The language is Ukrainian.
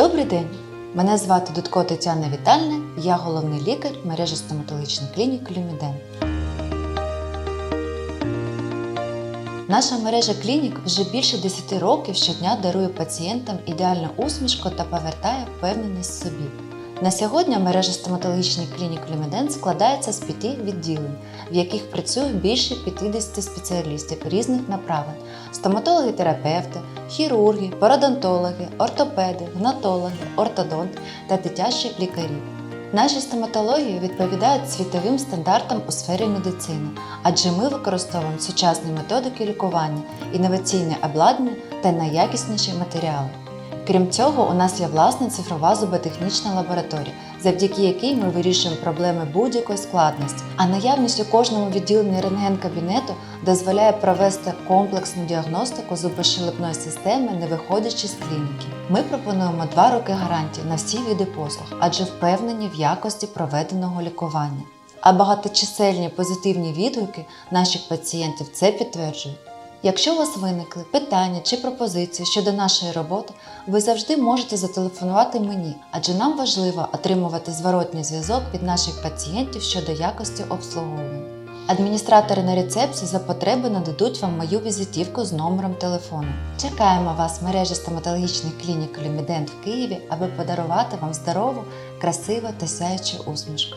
Добрий день! Мене звати Дудко Тетяна Вітальна, я головний лікар мережі стоматологічних клінік Люміден. Наша мережа клінік вже більше 10 років щодня дарує пацієнтам ідеальну усмішку та повертає впевненість в собі. На сьогодні мережа стоматологічних клінік Люміден складається з п'яти відділень, в яких працює більше 50 спеціалістів різних направлень: стоматологи-терапевти, хірурги, пародонтологи, ортопеди, гнатологи, ортодонт та дитячі лікарі. Наші стоматології відповідають світовим стандартам у сфері медицини, адже ми використовуємо сучасні методики лікування, інноваційне обладнання та найякісніші матеріали. Крім цього, у нас є власна цифрова зуботехнічна лабораторія, завдяки якій ми вирішуємо проблеми будь-якої складності. А наявність у кожному відділенні рентген-кабінету дозволяє провести комплексну діагностику зубощелепної системи, не виходячи з клініки. Ми пропонуємо два роки гарантії на всі види послуг, адже впевнені в якості проведеного лікування. А багаточисельні позитивні відгуки наших пацієнтів це підтверджують. Якщо у вас виникли питання чи пропозиції щодо нашої роботи, ви завжди можете зателефонувати мені, адже нам важливо отримувати зворотній зв'язок від наших пацієнтів щодо якості обслуговування. Адміністратори на рецепції за потреби нададуть вам мою візитівку з номером телефону. Чекаємо вас в мережі стоматологічних клінік Люмідент в Києві, аби подарувати вам здорову, красиву та сяючу усмішку.